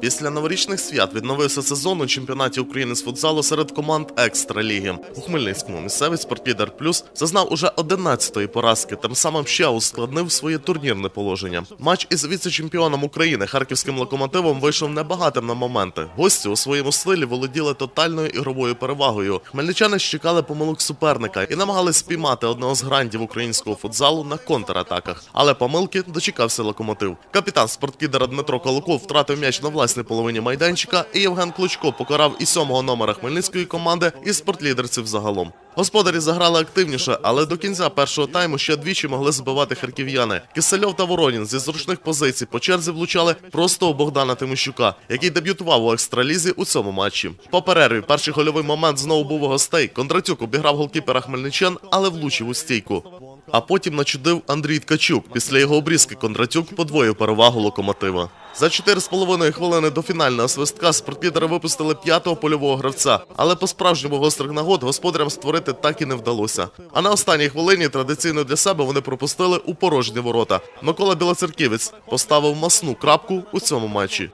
Після новорічних свят відновився сезон у чемпіонаті України з футзалу серед команд Екстраліги. У Хмельницькому місцевий спортлідер Плюс зазнав уже 11-ї поразки, тим самим ще ускладнив своє турнірне положення. Матч із віце-чемпіоном України харківським локомотивом вийшов небагатим на моменти. Гості у своєму стилі володіли тотальною ігровою перевагою. Хмельничани щекали помилок суперника і намагались спіймати одного з грандів українського футзалу на контратаках. Але помилки дочекався локомотив. Капітан спорткідера Дмитро Колоков втратив м'яч на власній половині майданчика, і Євген Клочко покарав і сьомого номера хмельницької команди, і спортлідерців загалом. Господарі заграли активніше, але до кінця першого тайму ще двічі могли збивати харків'яни. Кисельов та Воронін зі зручних позицій по черзі влучали просто у Богдана Тимощука, який дебютував у екстралізі у цьому матчі. По перерві перший гольовий момент знову був у гостей. Кондратюк обіграв голкіпера хмельничан, але влучив у стійку. А потім начудив Андрій Ткачук. Після його обрізки Кондратюк подвоїв перевагу локомотива. За 4,5 хвилини до фінального свистка спортлідери випустили п'ятого польового гравця, але по справжньому гострих нагод господарям створити так і не вдалося. А на останній хвилині традиційно для себе вони пропустили у порожні ворота. Микола Білоцерківець поставив масну крапку у цьому матчі.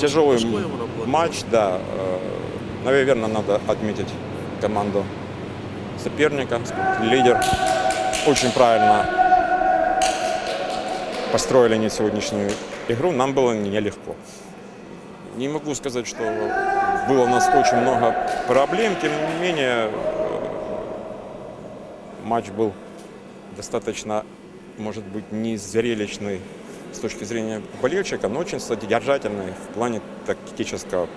Тяжелый матч, да. Э, Наверное, надо отметить команду соперника, лидер. Очень правильно построили они сегодняшнюю игру. Нам было нелегко. Не могу сказать, что было у нас очень много проблем. Тем не менее, э, матч был достаточно, может быть, не зрелищный с точки зрения болельщика, но очень содержательный в плане тактического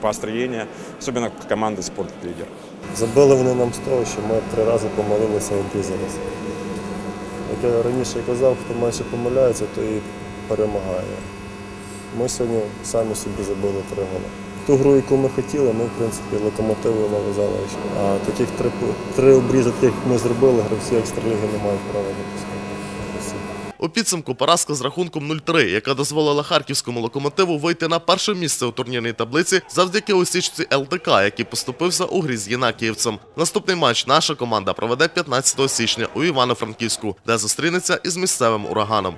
построения, особенно команды «Спорт-лидер». Забили вони нам з того, що ми три рази помилилися і обрізалися. Як я раніше казав, хто менше помиляється, той і перемагає. Ми сьогодні самі собі забили три голи. Ту гру, яку ми хотіли, ми, в принципі, локомотиви нав'язали. А таких три, три обрізок, як ми зробили, гравці екстраліги не мають права допускати. У підсумку поразка з рахунком 0-3, яка дозволила харківському локомотиву вийти на перше місце у турнірній таблиці завдяки усічці ЛТК, який поступився у грі з Єнакіївцем. Наступний матч наша команда проведе 15 січня у Івано-Франківську, де зустрінеться із місцевим ураганом.